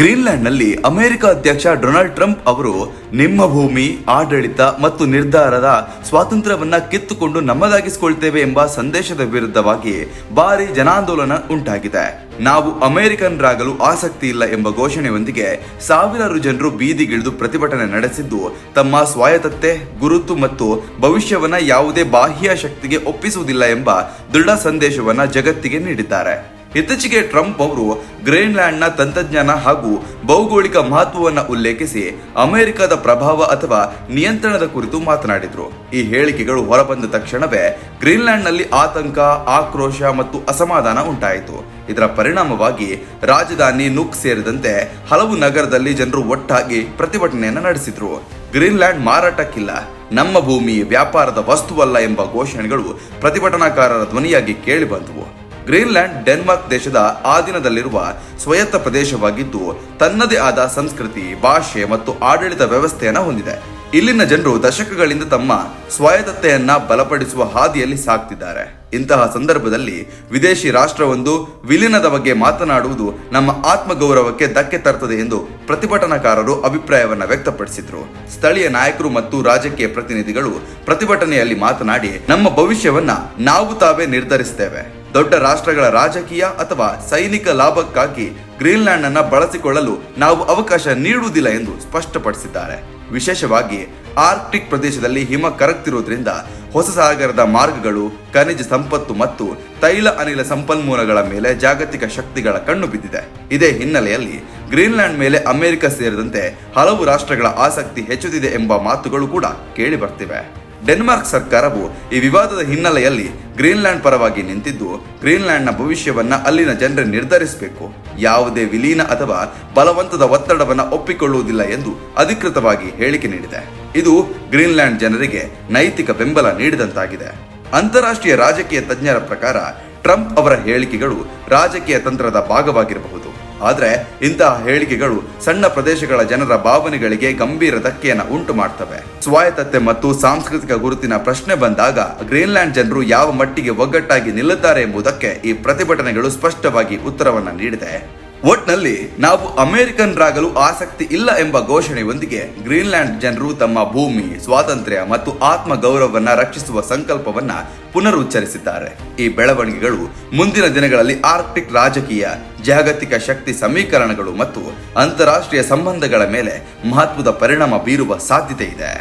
ಗ್ರೀನ್ಲ್ಯಾಂಡ್ನಲ್ಲಿ America ಅಧ್ಯಕ್ಷ Donald Trump ಅವರು ನಿಮ್ಮ ಭೂಮಿ, ಆಡಳಿತ ಮತ್ತು ನಿರ್ಧಾರದ ಸ್ವಾತಂತ್ರ್ಯವನ್ನ ಕಿತ್ತುಕೊಂಡು ನಮ್ಮದಾಗಿಸಿಕೊಳ್ತೇವೆ ಎಂಬ ಸಂದೇಶದ ವಿರುದ್ಧವಾಗಿ ಭಾರಿ ಜನಾಂದೋಲನ ಉಂಟಾಗಿದೆ. ನಾವು ಅಮೆರಿಕನ್ರಾಗಲು ಆಸಕ್ತಿ ಇಲ್ಲ ಎಂಬ ಘೋಷಣೆಯೊಂದಿಗೆ ಸಾವಿರಾರು ಜನರು ಬೀದಿಗಿಳಿದು ಪ್ರತಿಭಟನೆ ನಡೆಸಿದ್ದು, ತಮ್ಮ ಸ್ವಾಯತ್ತತೆ, ಗುರುತು ಮತ್ತು ಭವಿಷ್ಯವನ್ನ ಯಾವುದೇ ಬಾಹ್ಯ ಶಕ್ತಿಗೆ ಒಪ್ಪಿಸುವುದಿಲ್ಲ ಎಂಬ ದೃಢ ಸಂದೇಶವನ್ನ ಜಗತ್ತಿಗೆ ನೀಡಿದ್ದಾರೆ. ಇತ್ತೀಚೆಗೆ ಟ್ರಂಪ್ ಅವರು ಗ್ರೀನ್ಲ್ಯಾಂಡ್ನ ತಂತ್ರಜ್ಞಾನ ಹಾಗೂ ಭೌಗೋಳಿಕ ಮಹತ್ವವನ್ನು ಉಲ್ಲೇಖಿಸಿ ಅಮೆರಿಕದ ಪ್ರಭಾವ ಅಥವಾ ನಿಯಂತ್ರಣದ ಕುರಿತು ಮಾತನಾಡಿದರು. ಈ ಹೇಳಿಕೆಗಳು ಹೊರಬಂದ ತಕ್ಷಣವೇ ಗ್ರೀನ್ಲ್ಯಾಂಡ್ನಲ್ಲಿ ಆತಂಕ, ಆಕ್ರೋಶ ಮತ್ತು ಅಸಮಾಧಾನ ಉಂಟಾಯಿತು. ಇದರ ಪರಿಣಾಮವಾಗಿ ರಾಜಧಾನಿ ನುಕ್ ಸೇರಿದಂತೆ ಹಲವು ನಗರದಲ್ಲಿ ಜನರು ಒಟ್ಟಾಗಿ ಪ್ರತಿಭಟನೆಯನ್ನು ನಡೆಸಿದ್ರು. ಗ್ರೀನ್ಲ್ಯಾಂಡ್ ಮಾರಾಟಕ್ಕಿಲ್ಲ. ನಮ್ಮ ಭೂಮಿ ವ್ಯಾಪಾರದ ವಸ್ತುವಲ್ಲ ಎಂಬ ಘೋಷಣೆಗಳು ಪ್ರತಿಭಟನಾಕಾರರ ಧ್ವನಿಯಾಗಿ ಕೇಳಿಬಂದವು ಗ್ರೀನ್ಲ್ಯಾಂಡ್, ಡೆನ್ಮಾರ್ಕ್ ದೇಶದ ಆಧೀನದಲ್ಲಿರುವ ಸ್ವಾಯತ್ತ ಪ್ರದೇಶವಾಗಿದ್ದು, ತನ್ನದೇ ಆದ ಸಂಸ್ಕೃತಿ, ಭಾಷೆ ಮತ್ತು ಆಡಳಿತ ವ್ಯವಸ್ಥೆಯನ್ನು ಹೊಂದಿದೆ. ಇಲ್ಲಿನ ಜನರು ದಶಕಗಳಿಂದ ತಮ್ಮ ಸ್ವಾಯತ್ತತೆಯನ್ನ ಬಲಪಡಿಸುವ ಹಾದಿಯಲ್ಲಿ ಸಾಕ್ತಿದ್ದಾರೆ ಇಂತಹ ಸಂದರ್ಭದಲ್ಲಿ ವಿದೇಶಿ ರಾಷ್ಟ್ರವೊಂದು ವಿಲೀನದ ಬಗ್ಗೆ ಮಾತನಾಡುವುದು ನಮ್ಮ ಆತ್ಮಗೌರವಕ್ಕೆ ಧಕ್ಕೆ ತರ್ತದೆ ಎಂದು ಪ್ರತಿಭಟನಾಕಾರರು ಅಭಿಪ್ರಾಯವನ್ನು ವ್ಯಕ್ತಪಡಿಸಿದ್ರು. ಸ್ಥಳೀಯ ನಾಯಕರು ಮತ್ತು ರಾಜಕೀಯ ಪ್ರತಿನಿಧಿಗಳು ಪ್ರತಿಭಟನೆಯಲ್ಲಿ ಮಾತನಾಡಿ, ನಮ್ಮ ಭವಿಷ್ಯವನ್ನ ನಾವು ತಾವೇ ನಿರ್ಧರಿಸುತ್ತೇವೆ. ದೊಡ್ಡ ರಾಷ್ಟ್ರಗಳ ರಾಜಕೀಯ ಅಥವಾ ಸೈನಿಕ ಲಾಭಕ್ಕಾಗಿ ಗ್ರೀನ್ಲ್ಯಾಂಡ್ ಅನ್ನ ಬಳಸಿಕೊಳ್ಳಲು ನಾವು ಅವಕಾಶ ನೀಡುವುದಿಲ್ಲ ಎಂದು ಸ್ಪಷ್ಟಪಡಿಸಿದ್ದಾರೆ. ವಿಶೇಷವಾಗಿ ಆರ್ಕ್ಟಿಕ್ ಪ್ರದೇಶದಲ್ಲಿ ಹಿಮ ಕರಗ್ತಿರುವುದರಿಂದ ಹೊಸ ಸಾಗರದ ಮಾರ್ಗಗಳು, ಖನಿಜ ಸಂಪತ್ತು ಮತ್ತು ತೈಲ ಅನಿಲ ಸಂಪನ್ಮೂಲಗಳ ಮೇಲೆ ಜಾಗತಿಕ ಶಕ್ತಿಗಳ ಕಣ್ಣು ಬಿದ್ದಿದೆ. ಇದೇ ಹಿನ್ನೆಲೆಯಲ್ಲಿ ಗ್ರೀನ್ಲ್ಯಾಂಡ್ ಮೇಲೆ ಅಮೆರಿಕ ಸೇರಿದಂತೆ ಹಲವು ರಾಷ್ಟ್ರಗಳ ಆಸಕ್ತಿ ಹೆಚ್ಚುತ್ತಿದೆ ಎಂಬ ಮಾತುಗಳು ಕೂಡ ಕೇಳಿ ಬರ್ತಿವೆ. ಡೆನ್ಮಾರ್ಕ್ ಸರ್ಕಾರವು ಈ ವಿವಾದದ ಹಿನ್ನೆಲೆಯಲ್ಲಿ ಗ್ರೀನ್ಲ್ಯಾಂಡ್ ಪರವಾಗಿ ನಿಂತಿದ್ದು, ಗ್ರೀನ್ಲ್ಯಾಂಡ್ನ ಭವಿಷ್ಯವನ್ನ ಅಲ್ಲಿನ ಜನರೇ ನಿರ್ಧರಿಸಬೇಕು. ಯಾವುದೇ ವಿಲೀನ ಅಥವಾ ಬಲವಂತದ ಒತ್ತಡವನ್ನ ಒಪ್ಪಿಕೊಳ್ಳುವುದಿಲ್ಲ ಎಂದು ಅಧಿಕೃತವಾಗಿ ಹೇಳಿಕೆ ನೀಡಿದೆ. ಇದು ಗ್ರೀನ್ಲ್ಯಾಂಡ್ ಜನರಿಗೆ ನೈತಿಕ ಬೆಂಬಲ ನೀಡಿದಂತಾಗಿದೆ. ಅಂತಾರಾಷ್ಟ್ರೀಯ ರಾಜಕೀಯ ತಜ್ಞರ ಪ್ರಕಾರ ಟ್ರಂಪ್ ಅವರ ಹೇಳಿಕೆಗಳು ರಾಜಕೀಯ ತಂತ್ರದ ಭಾಗವಾಗಿರಬಹುದು. ಆದರೆ ಇಂತಹ ಹೇಳಿಕೆಗಳು ಸಣ್ಣ ಪ್ರದೇಶಗಳ ಜನರ ಭಾವನೆಗಳಿಗೆ ಗಂಭೀರ ಧಕ್ಕೆಯನ್ನು ಉಂಟು ಮಾಡ್ತವೆ. ಸ್ವಾಯತ್ತತೆ ಮತ್ತು ಸಾಂಸ್ಕೃತಿಕ ಗುರುತಿನ ಪ್ರಶ್ನೆ ಬಂದಾಗ ಗ್ರೀನ್ಲ್ಯಾಂಡ್ ಜನರು ಯಾವ ಮಟ್ಟಿಗೆ ಒಗ್ಗಟ್ಟಾಗಿ ನಿಲ್ಲುತ್ತಾರೆ ಎಂಬುದಕ್ಕೆ ಈ ಪ್ರತಿಭಟನೆಗಳು ಸ್ಪಷ್ಟವಾಗಿ ಉತ್ತರವನ್ನು ನೀಡಿದೆ. ಒಟ್ನಲ್ಲಿ ನಾವು ಅಮೆರಿಕನ್ರಾಗಲು ಆಸಕ್ತಿ ಇಲ್ಲ ಎಂಬ ಘೋಷಣೆಯೊಂದಿಗೆ ಗ್ರೀನ್ಲ್ಯಾಂಡ್ ಜನರು ತಮ್ಮ ಭೂಮಿ, ಸ್ವಾತಂತ್ರ್ಯ ಮತ್ತು ಆತ್ಮ ಗೌರವವನ್ನ ರಕ್ಷಿಸುವ ಸಂಕಲ್ಪವನ್ನ ಪುನರುಚ್ಚರಿಸಿದ್ದಾರೆ. ಈ ಬೆಳವಣಿಗೆಗಳು ಮುಂದಿನ ದಿನಗಳಲ್ಲಿ ಆರ್ಕ್ಟಿಕ್ ರಾಜಕೀಯ, ಜಾಗತಿಕ ಶಕ್ತಿ ಸಮೀಕರಣಗಳು ಮತ್ತು ಅಂತಾರಾಷ್ಟ್ರೀಯ ಸಂಬಂಧಗಳ ಮೇಲೆ ಮಹತ್ವದ ಪರಿಣಾಮ ಬೀರುವ ಸಾಧ್ಯತೆ ಇದೆ.